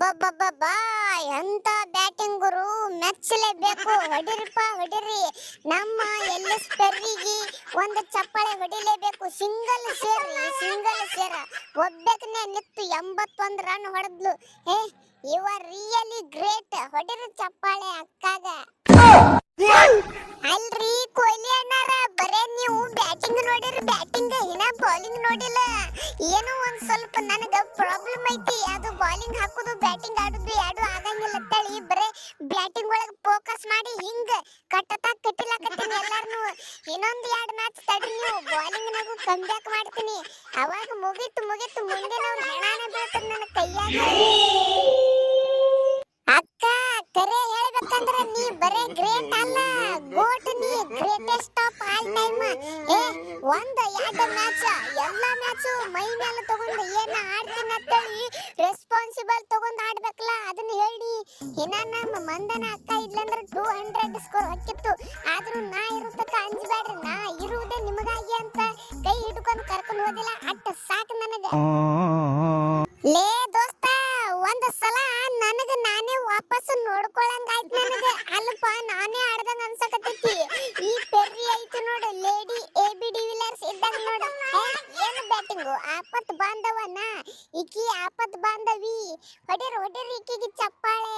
ಅಬ್ಬಬ್ಬಬ್ಬಬ್ಬಾ ಎಂತ ಬ್ಯಾಟಿಂಗ್ ಗುರು, ಮೆಚ್ಚಲೇಬೇಕು. ಹೊಡಿರಿಪ್ಪ, ಹೊಡಿರಿ. ನಮ್ಮ ಎಲ್ಎಸ್ ಪೆರ್ರಿಗೆ ಒಂದು ಚಪ್ಪಾಳೆ ಹೊಡಿಲೇಬೇಕು. ಸಿಂಗಲ್ ಸೇರ್ ಸಿಂಗಲ್ ಸೇರ. ಒಬ್ಬಕನೆ ನಿತ್ತು ಎಂಬತ್ತೊಂದು ರನ್ ಹೊಡೆದ್ಲು. ಏ ಯು ಆರ್ ರಿಯಲಿ ಗ್ರೇಟ್ ಹೊಡಿರಿ ಚಪ್ಪಾಳೆ ಅಕ್ಕಾಗ. ಅಲ್ರಿ ಕೊಹ್ಲಿ ಅಣ್ಣಾರ, ಬರೇ ನೀವು ಬ್ಯಾಟಿಂಗ್ ನೋಡಿರಿ. ಬ್ಯಾಟಿಂಗ್, ಇನ್ನ ಬೌಲಿಂಗ್ ನೋಡಿಲ್ಲ. ಏನೋ ಒಂದ್ ಸ್ವಲ್ಪ ನನಗೆ ಪ್ರಾಬ್ಲಮ್ ಐತಿ. ಫೋಕಸ್ ಮಾಡಿ ಹಿಂಗ ಕಟ್ಟತಾ ಕಟ್ಟಿಲಾಕತ್ತೀನಿ ಎಲ್ಲಾರ್ನು. ಇನ್ನೊಂದ್ ಎರಡ್ ಮ್ಯಾಚ್ ತಡಿ ನೀವು. ಬೌಲಿಂಗ್ ನಾಗು ಕಮ್ ಮಾಡ್ತೀನಿ. ಅವಾಗ ಮುಗಿತು, ಮುಗೀತು. ಮುಂದಿನ ಹೆಣಾನೆ ಬೀಳ್ತದ ನನ್ನ ಕೈಯಾಗ. ಅಕ್ಕ ಕರೆ ಹೇಳ್ಬೇಕಂದ್ರ ನೀ ಬರೇ ಗ್ರೇಟ್ ಅಲ್ಲ. ಗೋಟ್ ನೀ ಗ್ರೇಟೆಸ್ಟ್ ಆಫ್ ಆಲ್ ಟೈಮ್ ಏ, ಒಂದ್, ಎರಡು ಮ್ಯಾಚ್ ಎಲ್ಲಾ ಮ್ಯಾಚ್ ಮೈ ಮೇಲೆ ತಗೊಂಡು ಏನ ಆಡ್ತೀನಿ ಅಂತೇಳಿ ರೆಸ್ಪಾನ್ಸಿಬಲ್ ತಗೊಂಡ್ ಆಡ್ಬೇಕಲ್ಲ. ಅದನ್ನ ಇನ್ನ ನಮ್ಮ ಮಂದನ ಅಕ್ಕ ಇಲ್ಲಂದ್ರೆ ಟೂ ಹಂಡ್ರೆಡ್ ಸ್ಕೋರ್ ಹಾಕಿತ್ತು ಆದ್ರೂ ನಾ ಇರುತ್ತಕ್ಕ ಅಂಜಬೇಡ್ರಿ ನಾ ಇರುವುದೇ ನಿಮಗಾಗಿ ಅಂತ ಕೈ ಹಿಡ್ಕೊಂಡು ಕರ್ಕೊಂಡು ಹೋದಿಲ್ಲ. ಅಟ್ಟ ಸಾಕು ನನಗೆ. ಲೇ ದೋಸ್ತ, ಒಂದ್ ಸಲ ನನಗ ನಾನೇ ವಾಪಸ್ ನೋಡ್ಕೊಳಂಗಾಯ್ತು ನನಗೆ. ಅಲ್ಪ ನಾನೇ ಆಡ್ದಂಗ ಅನ್ಸಕತ್ತೈತಿ. ಬ್ಯಾಟಿಂಗು ಆಪತ್ ಬಾಂಧವನ. ಈಕಿ ಆಪತ್ ಬಾಂಧವಿ. ಹೊಡೆರ್ ಹೊಡೆರ್ ಈಕಿಗೆ ಚಪ್ಪಾಳೆ.